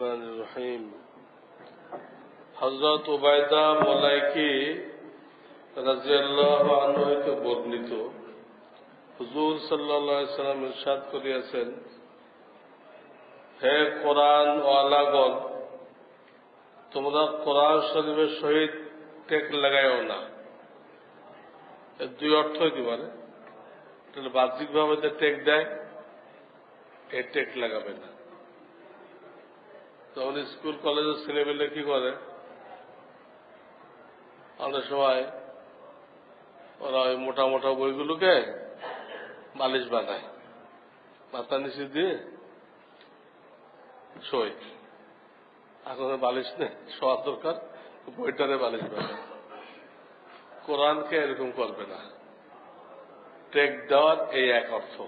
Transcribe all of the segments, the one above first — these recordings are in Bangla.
রহিম ওবায়দা মোলাইকি রাজিয়াল্লাহ আনহতে বর্ণিত। হুজুর সাল্লা সাল্লাম ইরশাদ করিয়াছেন, হে কোরআন ওয়ালাগন তোমরা কোরআন শরীফের সহিত টেক লাগাইও না। দুই অর্থ হইতে পারে। বাহ্যিকভাবে যে টেক দেয়, এ টেক লাগাবে না। তখন স্কুল কলেজের ছেলেমেলে কি করে? অনেক সময় ওরা ওই মোটা মোটা বইগুলোকে বালিশ বানায়। মাথা নিচে দিয়ে শোয়। এখন বালিশ নেই শোয়ার দরকার, বইটারে বালিশ বানায়। কোরআনকে এরকম করবে না। টেক দেওয়ার এই এক অর্থ।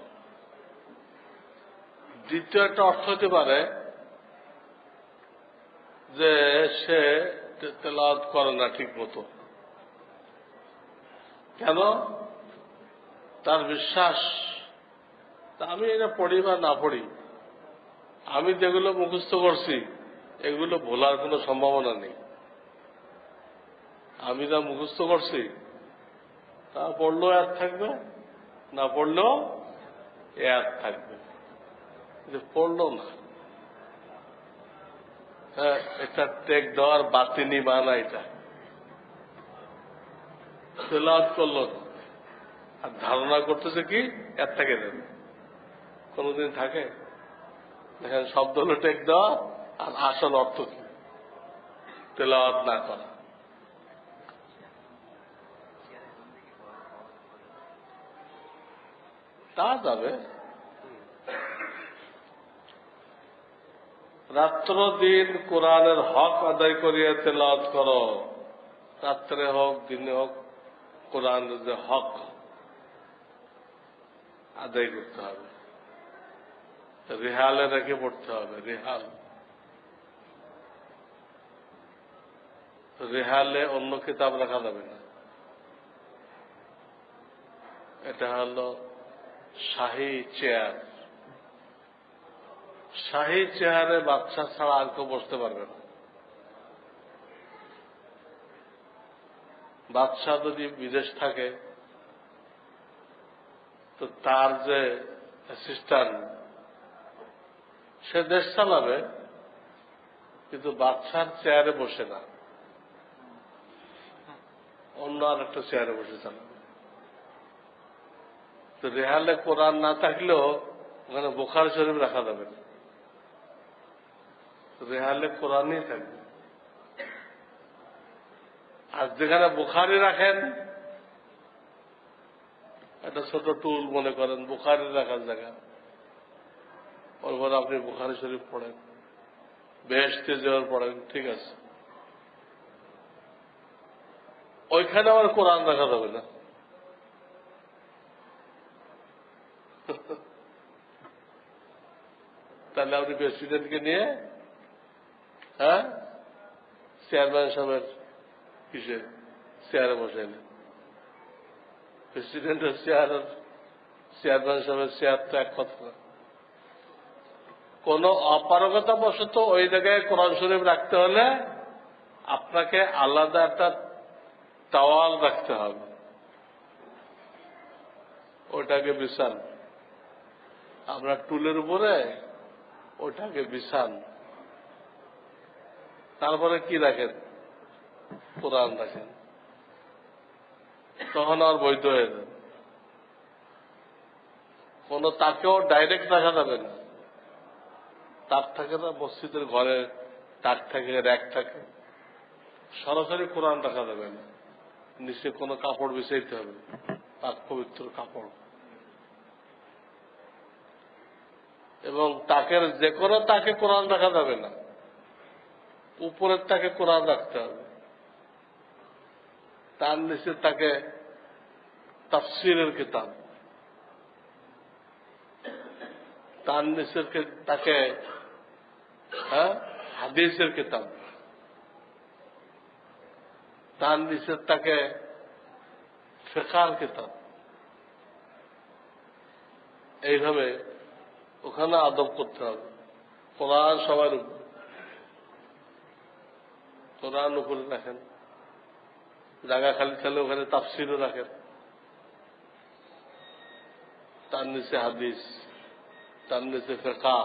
দ্বিতীয় একটা অর্থ হতে পারে যে সে তেলাওয়াত করে না ঠিক মতো কেন? তার বিশ্বাস। আমি এটা পড়ি বা না পড়ি, আমি যেগুলো মুখস্থ করছি, এগুলো ভোলার কোনো সম্ভাবনা নেই। আমি যা মুখস্থ করছি, তা পড়লেও এক থাকবে, না পড়লেও এক থাকবে। কিন্তু পড়ল না। এটা টেক দেওয়ার বাতিনি মানা এটা। তেলাওয়াত করল। আর ধারণা করতেছে কি, এর থেকে দেবে কোনদিন থাকে? দেখেন, শব্দ হলো টেক দেওয়া, আর আসল অর্থ কি? তেলাওয়াত না করা। তা যাবে। রাত্র দিন কোরআনের হক আদায় করিয়া তেলাওয়াত করো। রাত্রে হোক, দিনে হোক কোরআনের যে হক আদায় করতে হবে। রেহালে রেখে পড়তে হবে, রেহাল। রেহালে অন্য কিতাব রাখা যাবে না। এটা হলো শাহী চেয়ার। শাহী চেয়ারে বাচ্চা ছাড়া আর কেউ বসতে পারবে না। বাচ্চা যদি বিদেশ থাকে, তো তার যে অ্যাসিস্ট্যান্ট সে দেশ চালাবে, কিন্তু বাচ্চার চেয়ারে বসে না। অন্য আর একটা চেয়ারে বসে চালাবে। তো রেহালে কোরআন না থাকলেও ওখানে বোখার শরীফ রাখা যাবে না। রেহালে কোরআনই থাকবে। আর যেখানে বুখারি রাখেন, একটা ছোট টুল মনে করেন, বুখারি রাখার জায়গা। ওর পরে আপনি বুখারি শরীফ পড়েন বেহেস্তে যাওয়ার পড়েন, ঠিক আছে। ওইখানে আমার কোরআন রাখা যাবে না। তাহলে আপনি প্রেসিডেন্টকে নিয়ে হ্যাঁ? চেয়ারম্যান সাহেবের কিসে চেয়ারে বসে প্রেসিডেন্টের চেয়ার চেয়ারম্যান সাহেবের চেয়ার তো এক কথা কোন অপারগতা বশত ওই জায়গায় কোরআন শরীফ রাখতে হলে আপনাকে আলাদা একটা টাওয়াল রাখতে হবে। ওটাকে বিছান। আমরা টুলের উপরে ওটাকে বিছান। তারপরে কি রাখেন কোরআন রাখেন তখন আর বৈধ হয়ে যাবে। কোন তাকেও ডাইরেক্ট রাখা যাবে না। তাক থাকে না, মসজিদের ঘরে তাক থাকে, র্যাক থাকে। সরাসরি কোরআন রাখা যাবে না। নিচে কোনো কাপড় বিছাইতে হবে। পাক পবিত্র কাপড়। এবং তাকের যে কোনো তাকে কোরআন রাখা যাবে না। উপরের তাকে কোরআন রাখতে হবে। তার নিচে তাকে তাফসিরের কিতাব। তার নিচের তাকে হ্যাঁ হাদিসের কিতাব। তার নিচের তাকে ফেকার কিতাব। এইভাবে ওখানে আদব করতে হবে। কোরআন সবার উপর। কোরআন উপরে রাখেন। জায়গা খালি থাকলে ওখানে তাফসিরও রাখেন। তার নিচে হাদিস, তার নিচে ফেকা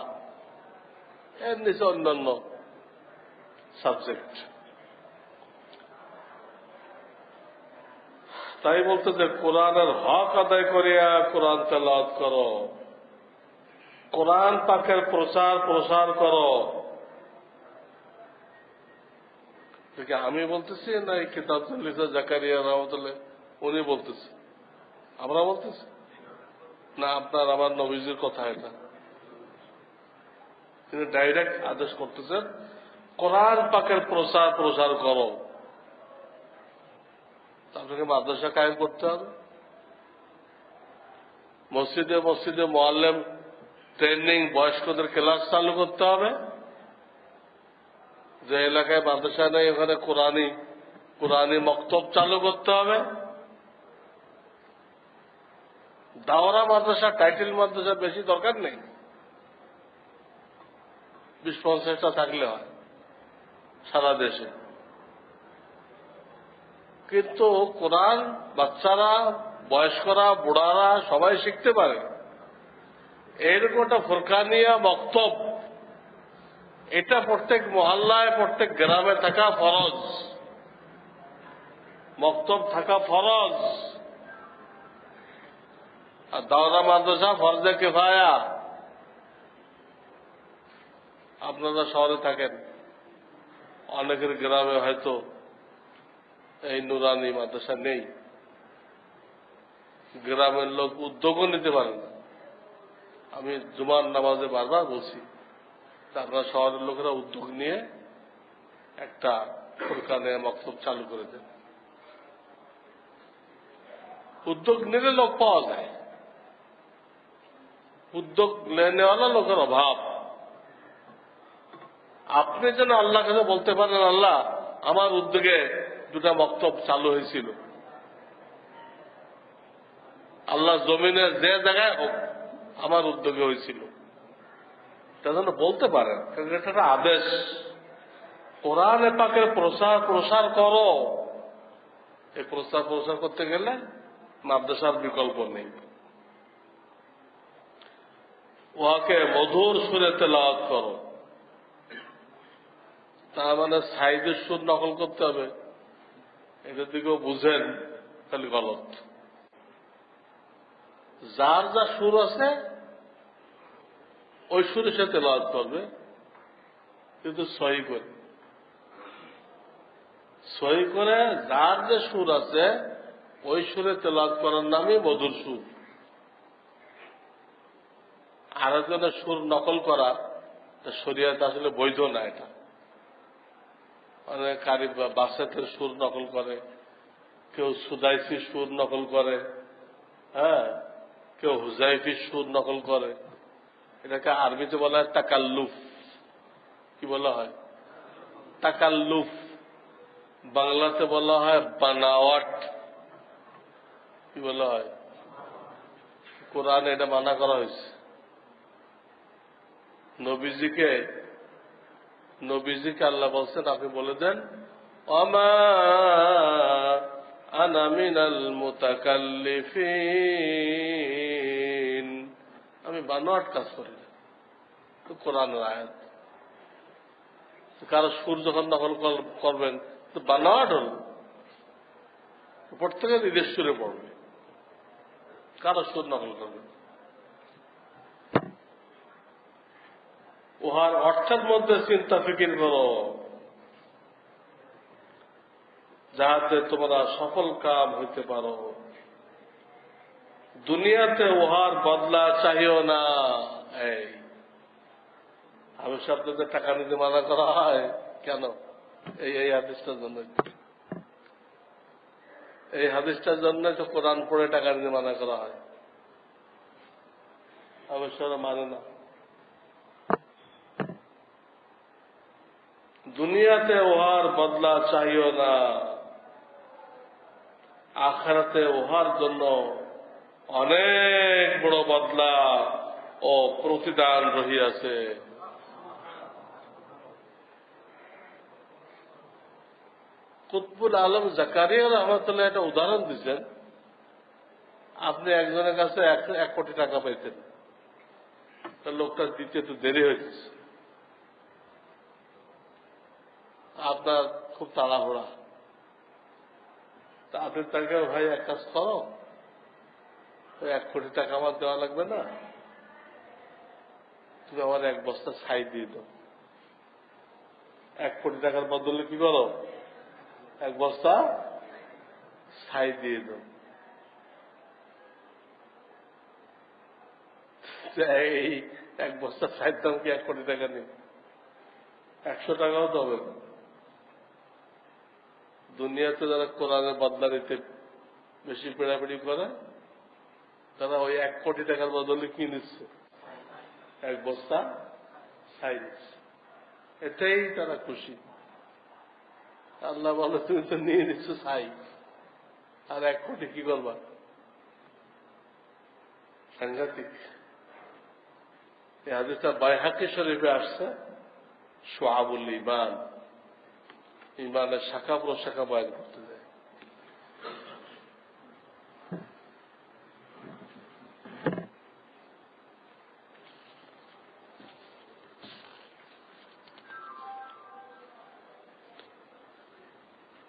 এর নিচে অন্যান্য সাবজেক্ট তাই বলতে যে, কোরআনের হক আদায় করিয়া কোরআন তেলাওয়াত করো। কোরআন পাকের প্রচার প্রসার করো এটা আমি বলতেছি, না এই কিতাব লিখা জাকারিয়া রহমতুল্লাহ, উনি বলতেছে। আমরা বলতেছি? না, আপনার, আমার নবীজির কথা এটা। তিনি ডাইরেক্ট আদেশ করতেছেন, কোরআন পাকের প্রচার, প্রসার করো। আপনাকে মাদ্রাসা কায়েম করতে হবে। মসজিদে মসজিদে মোয়াল্লেম ট্রেনিং বয়স্কদের ক্লাস চালু করতে হবে। যে এলাকায় মাদ্রাসা নেই, ওখানে কোরআনি কোরআনি মক্তব চালু করতে হবে। দাওরা মাদ্রাসা, টাইটেল মাদ্রাসা বেশি দরকার নেই। বিশ পঞ্চাশটা থাকলে হয় সারা দেশে। কিন্তু কোরআন বাচ্চারা, বয়স্করা, বুড়ারা সবাই শিখতে পারে। এরকম একটা ফোরকানিয়া বক্তব এটা প্রত্যেক মহল্লায়, প্রত্যেক গ্রামে থাকা ফরজ। মক্তব থাকা ফরজ। আর দাওরা মাদ্রাসা ফরজে কেফায়া। আপনারা শহরে থাকেন, অনেকের গ্রামে হয়তো এই নুরানি মাদ্রাসা নেই। গ্রামের লোক উদ্যোগও নিতে পারে না। আমি জুমার নামাজে বারবার বলছি তা আপনার শহরের লোকেরা উদ্যোগ নিয়ে একটা ফুরকানে মক্তব চালু করে দেন উদ্যোগ নিলে লোক পাওয়া যায়। উদ্যোগ নেওয়ালা লোকের অভাব। আপনি যেন আল্লাহ কাছে বলতে পারেন, আল্লাহ, আমার উদ্যোগে দুটা বক্তব্য চালু হয়েছিল। আল্লাহ জমিনের যে জায়গায় হোক, আমার উদ্যোগে হয়েছিল। তা যেন বলতে পারেন কারণ এটা একটা আদেশ। কোরআন পাকের প্রসার প্রসার করো। এই প্রসার প্রসার করতে গেলে মাদ্রাসার বিকল্প নেই। উহাকে মধুর সুরে তেলাওয়াত করো। তার মানে সাইজের সুর নকল করতে হবে। এটা দিকেও বুঝেন, তাহলে গলত। যার যা সুর আছে ওই সুরে সে তেলাওয়াত করবে কিন্তু সহি করে। সহি করে যার যে সুর আছে ওই সুরে করার নামই মধুর সুর। আর আরেকজনের সুর নকল করা শরিয়াতে আসলে বৈধ না এটা। অনেক কারি বাসাতের সুর নকল করে, কেউ সুদাইফি সুর নকল করে হ্যাঁ কেউ হুজাইফি সুর নকল করে। এটাকে আরবিতে বলা হয় তাকাল্লুফ। কি বলা হয়? তাকাল্লুফ। বাংলাতে বলা হয় বানাওয়াট। কি বলা হয়? কোরআন এটা মানা করা হয়েছে। নবীজিকে নবীজিকে আল্লাহ বলছেন, আপনি বলে দেন অমা আনা মিনাল মুতাকাল্লিফিন। আমি বানোয়াট কাজ করি না। তো কোরআনের আয়াত। কারও সুর যখন দখল কর- করবেন, তো বানোয়াট হল। প্রত্যেকে নিজের সুরে পড়বে। কারও সুর নকল করবে উহার অর্থের মধ্যে চিন্তা ফিকির করো। যাহাতে তোমরা সফল কাম হইতে পারো। দুনিয়াতে উহার বদলা চাহিও না। এই, আমি শব্দতে টাকা নিতে মানা করা হয়? কেন? এই এই হাদিসটার জন্য এই হাদিসটার জন্য তো কোরআন পড়ে টাকা নিতে মানা করা হয়। অবশ্য মানে না। দুনিয়াতে উহার বদলা চাহিও না। আখারাতে উহার জন্য অনেক বড় বদলা ও প্রতিদান রহিয়াছে। কুতবুল আলম জাকারিয়া রহমতুল্লাহ একটা উদাহরণ দিচ্ছেন আপনি একজনের কাছে এক কোটি টাকা পাইতেন। তা লোকটা দিতে একটু দেরি হয়েছে আপনার খুব তাড়াহুড়া। তা আপনি তাকে ভাই এক কাজ করো। এক কোটি টাকা আমার দেওয়া লাগবে না। তুমি আমার এক বস্তা ছাই দিয়ে দাও। এক কোটি টাকার বদলে কি করো? এক বস্তা ছাই দিয়ে দাও। এই এক বস্তা ছাইয়ের দাম কি এক কোটি টাকা নেই? একশো টাকাও তো হবে দুনিয়াতে যারা কোরআনের বদলা নিতে বেশি পেড়াপিড়ি করে তারা ওই এক কোটি টাকার বদলে কি নিচ্ছে? এক বস্তা ছাই নিচ্ছে। এটাই তারা খুশি। আল্লাহ বলে, তুমি তো নিয়ে নিচ্ছ ছাই। আর এক কোটি কি করবা? সাংঘাতিক। এই বাইহাকি শরীফে আসছে সোয়াবুল ইমান ইমানের শাখা প্রশাখা বয়ান করতে।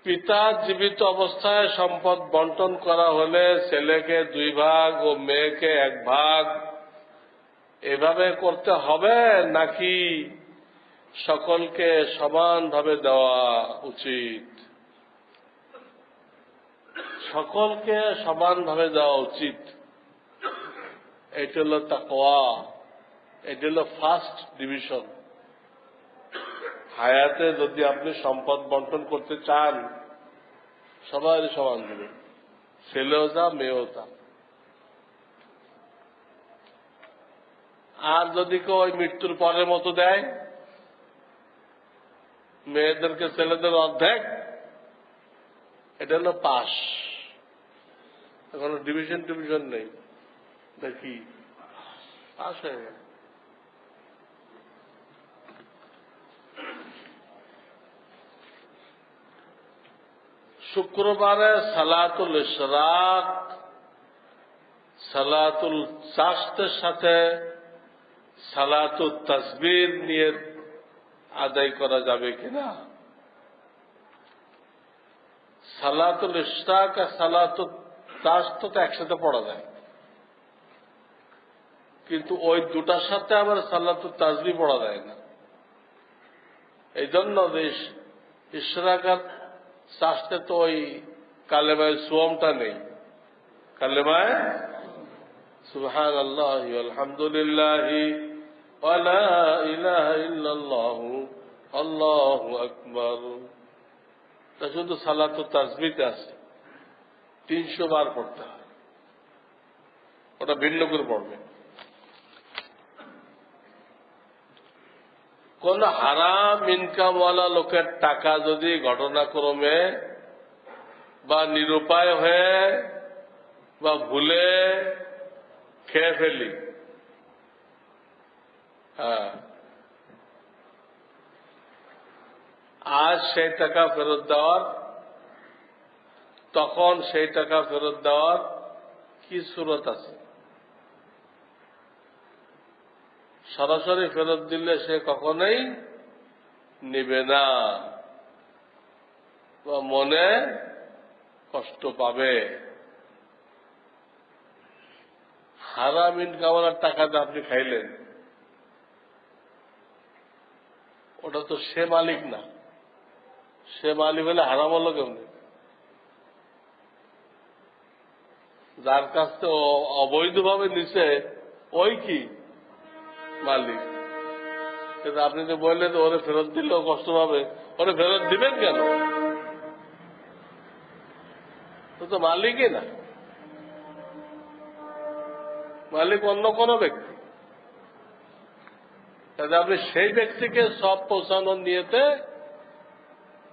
পিতা জীবিত অবস্থায় সম্পদ বন্টন করা হলে ছেলেকে দুই ভাগ ও মেয়েকে এক ভাগ। এভাবে করতে হবে নাকি সকলকে সমানভাবে দেওয়া উচিত? সকলকে সমানভাবে দেওয়া উচিত। এটা হল তাকওয়া, এটা হল ফার্স্ট ডিভিশন হায়াতে যদি আপনি সম্পদ বন্টন করতে চান সবাই সমান দেবেন ছেলেও তা মেয়েও তা আর যদি কেউ ওই মৃত্যুর পরের মতো দেয়, মেয়েদেরকে ছেলেদের অর্ধেক, এটা হলো পাস। এখন ডিভিশন টিভিশন নেই। দেখি, পাস হয়ে গেল শুক্রবারে সালাতুল ইশরাক, সালাতুল চাষের সাথে সালাতুল তসবির নিয়ে আদায় করা যাবে কিনা? সালাতুল ইশরাক আর সালাতুল তাস তো একসাথে পড়া যায়। কিন্তু ওই দুটার সাথে আবার সালাতুল তাজবি পড়া যায় না। এই জন্য ইশরাকাত চাষতে তো ওই কালেমায় সোমটা নেই। কালেমায়? সুবহান আল্লাহ আলহামদুলিল্লাহ আল্লাহ আকবর। তা শুধু সালাত তাজবিতে আছে। তিনশো বার পড়তে হয়। ওটা ভিন্ন করে পড়বে। কোন হারাম ইনকামওয়ালা লোকের টাকা যদি ঘটনাক্রমে বা নিরুপায় হয়ে বা ভুলে খেয়ে ফেলি। হ্যাঁ। আজ সেই টাকা ফেরত দেওয়ার, তখন সেই টাকা ফেরত দেওয়ার কি সুরত আছে? সরাসরি ফেরত দিলে সে কখনোই নিবে না বা মনে কষ্ট পাবে। হারাম ইনকামার টাকাতে আপনি খাইলেন, ওটা তো সে মালিক না। সে মালিক হলে হারাম হলো কেমনি? যার কাছ থেকে অবৈধভাবে নিছে, ওই কি? মালিক। কিন্তু আপনি যে বললেন, ওরে ফেরত দিলেও কষ্ট পাবে। ওরে ফেরত দিবেন কেন? তো তো মালিকই না। মালিক অন্য কোন ব্যক্তি। তাহলে আপনি সেই ব্যক্তিকে সব পৌঁছানোর নিয়েতে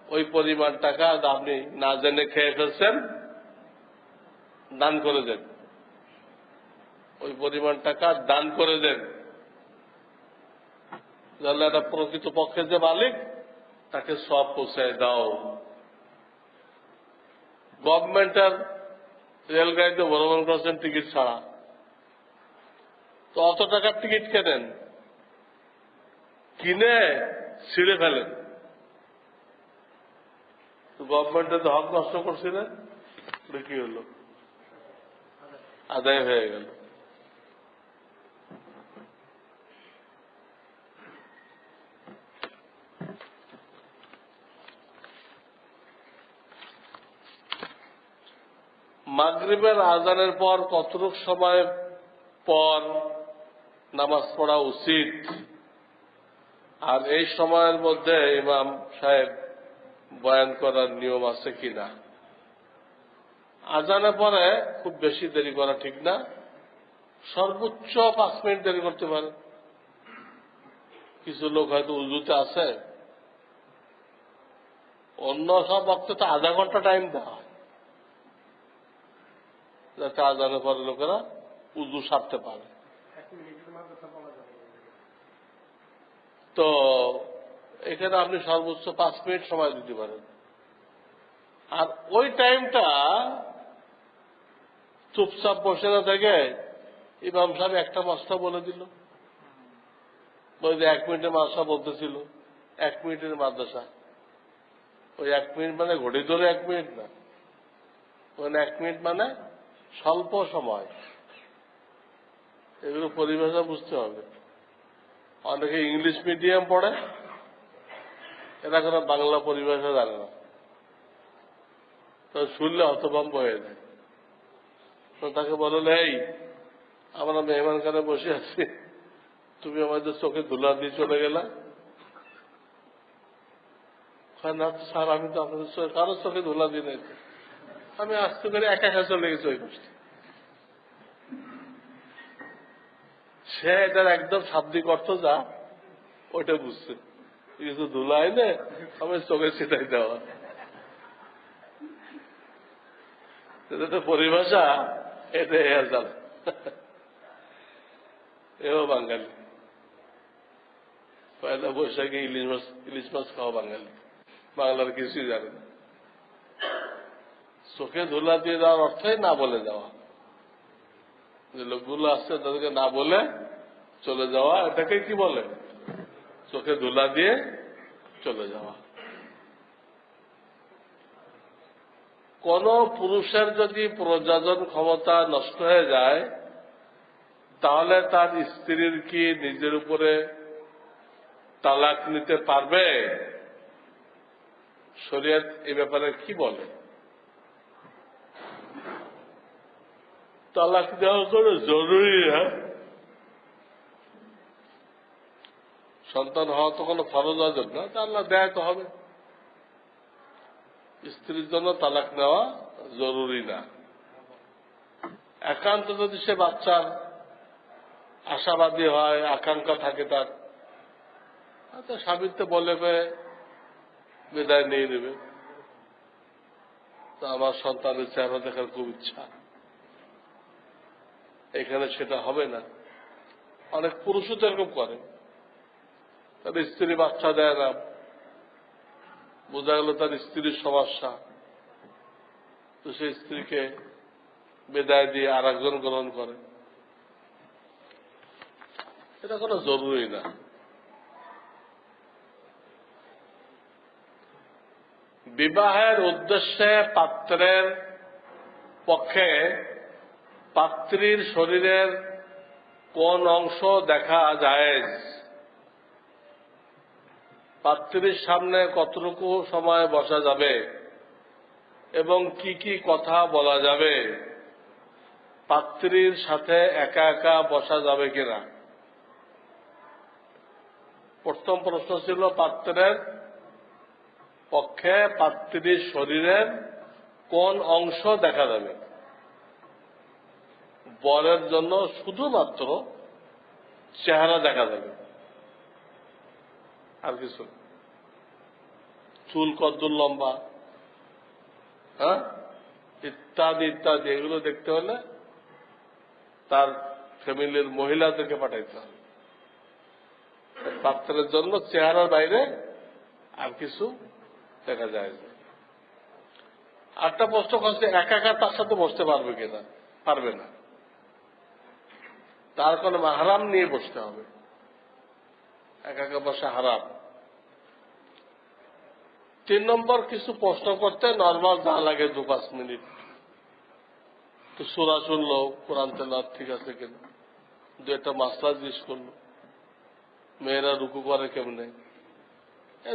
ওই পরিমাণ টাকা আপনি না জেনে খেয়ে ফেলছেন, দান করে দেন। ওই পরিমাণ টাকা দান করে দেন। একটা প্রকৃত পক্ষে যে মালিক, তাকে সব পৌঁছায় দাও। গভর্নমেন্টের রেলগাড়িতে ভ্রমণ করছেন টিকিট ছাড়া। তো অত টাকার টিকিট কেনেন কিনে ছিঁড়ে ফেলেন। গভর্নমেন্টের তো হক নষ্ট করছিলেন কি হলো। আদায় হয়ে গেল। মাগরিবের আজানের পর কতটুক সময় পর নামাজ পড়া উচিত? আর এই সময়ের মধ্যে ইমাম সাহেব বয়ান করার নিয়ম আছে কিনা? আজানের পরে খুব বেশি দেরি করা ঠিক না। সর্বোচ্চ পাঁচ মিনিট দেরি করতে পারে। কিছু লোক হয়তো উজুতে আছে। অন্য সব বক্তে তো আধা ঘণ্টা টাইম দেওয়া। যাতে আজানের পরে লোকেরা উজু সারতে পারে। তো এখানে আপনি সর্বোচ্চ পাঁচ মিনিট সময় দিতে পারেন। আর ওই টাইমটা চুপচাপ বসে না থেকে ইমাম সাহেব একটা মাসটা বলে দিল। ওই যে এক মিনিটের মাসা বলতেছিল এক মিনিটের মাদ্রাসা। ওই এক মিনিট মানে ঘড়ি ধরে এক মিনিট না। মানে এক মিনিট মানে স্বল্প সময়। এগুলো পরিভাষা বুঝতে হবে। অনেকে ইংলিশ মিডিয়াম পড়ে, এরা কোনো বাংলা পরিভাষা জানে না। তো শুনলে হতভম্ব হয়ে যায়। তো তাকে বললে এই, আমরা মেহমান খানে বসে আছি। তুমি আমাদের চোখে ধুলা দিয়ে চলে গেলা? না স্যার, আমি তো আপনাদের চোখে কারও চোখে ধুলা দিয়ে নাই আমি আস্তে করে একা একা চলে গেছি ওই বসতে সে এটার একদম শাব্দিক অর্থ যা, ওইটা বুঝছে। কিছু ধুলা এনে আমি চোখে ছিটাই দেওয়া। এটা তো পরিভাষা, এটা এ এও বাঙালি। পয়লা বৈশাখে ইলিশ মাছ ইলিশ মাছ খাওয়া বাঙালি। বাংলার কিছুই জানে না। চোখে ধুলা দিয়ে দেওয়ার অর্থই না বলে যাওয়া যে লোকগুলো আসছে তাদেরকে না বলে চলে যাওয়া, এটাকে কি বলে? চোখে ধুলা দিয়ে চলে যাওয়া। কোন পুরুষের যদি প্রজাজন ক্ষমতা নষ্ট হয়ে যায়, তাহলে তার স্ত্রীর কি নিজের উপরে তালাক নিতে পারবে? শরীয়ত এ ব্যাপারে কি বলে? তালাক দেওয়া করে জরুরি হ্যাঁ? সন্তান হওয়া তো কোনো ফরজ আজব না, তা আল্লাহ দেয় তো হবে। স্ত্রীর জন্য তালাক নেওয়া জরুরি না। একান্ত যদি সে বাচ্চার আশাবাদী হয়, আকাঙ্ক্ষা থাকে তার স্বামীর তো বলে বিদায় নিয়ে নেবে। তো আমার সন্তানের চেহারা দেখার খুব ইচ্ছা। এখানে সেটা হবে না। অনেক পুরুষও তো এরকম করে। তার স্ত্রী বাচ্চা দেয় না। বোঝা গেল তার স্ত্রীর সমস্যা। তো সেই স্ত্রীকে বেদায় দিয়ে আর একজন গ্রহণ করে। এটা কোনো জরুরি না। বিবাহের উদ্দেশ্যে পাত্রের পক্ষে পাত্রীর শরীরের কোন অংশ দেখা যায়? পাত্রীর সামনে কতটুকু সময় বসা যাবে? এবং কি কি কথা বলা যাবে? পাত্রীর সাথে একা একা বসা যাবে কিনা? প্রথম প্রশ্ন ছিল পাত্রের পক্ষে পাত্রীর শরীরের কোন অংশ দেখা যাবে? বরের জন্য শুধুমাত্র চেহারা দেখা যাবে। আর কিছু চুল কদ্দুর লম্বা? হ্যাঁ? ইত্যাদি ইত্যাদি, এগুলো দেখতে হলে তার ফ্যামিলির মহিলাদেরকে পাঠাইতে হবে। পাত্রের জন্য চেহারার বাইরে আর কিছু দেখা যায় আটটা প্রশ্ন করছে, একা একা তার সাথে বসতে পারবে কিনা? পারবে না। তার কোনো হারাম নিয়ে বসতে হবে। একা একা বসে হারাম। তিন নম্বর, কিছু প্রশ্ন করতে নর্মাল যা লাগে দু পাঁচ মিনিট। তো সুরা শুনলো, কোরআন তেলার ঠিক আছে কিনা? দু একটা মাস্টার জিজ্ঞেস করল, মেয়েরা রুকু করে কেমনে?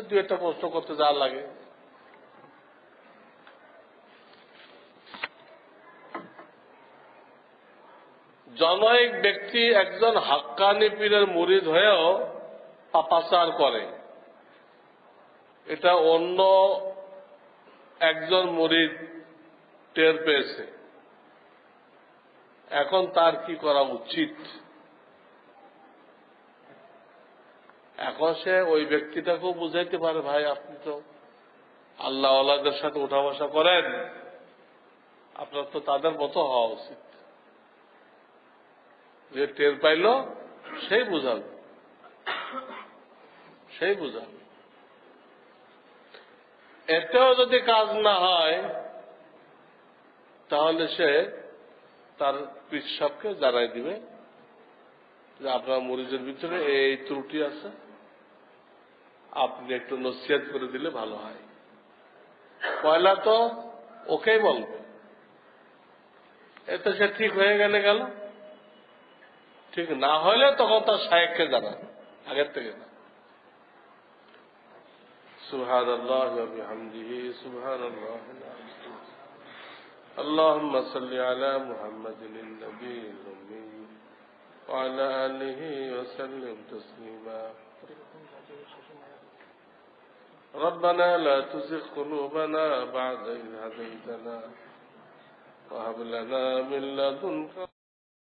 দু একটা প্রশ্ন করতে যা লাগে। জনৈক ব্যক্তি একজন হাক্কানি পীরের মুরিদ হয়েও পাপাচার করে। এটা অন্য একজন মুরিদ টের পেয়েছে। এখন তার কি করা উচিত? এখন সে ওই ব্যক্তিটাকেও বুঝাইতে পারে, ভাই, আপনি তো আল্লাহ আল্লাহদের সাথে উঠা বসা করেন। আপনার তো তাদের মতো হওয়া উচিত। যে টের পাইল, সেই বুঝাবে সেই বুঝাবে এতেও যদি কাজ না হয়, তাহলে সে তার পিসাবকে জানাই দিবে যে আপনার মরিজের ভিতরে এই ত্রুটি আছে। আপনি একটু নসিহাত করে দিলে ভালো হয়। পয়লা তো ওকেই বলবে। এতে সে ঠিক হয়ে গেলে গেল। ঠিক না হলে তখন তার সাহেবকে জানান আগের থেকে না سبحان الله وبحمده سبحان الله العظيم اللهم صل على محمد النبي الأمي وعلى آله وسلم تسليما ربنا لا تزغ قلوبنا بعد إذ هديتنا وهب لنا من لدنك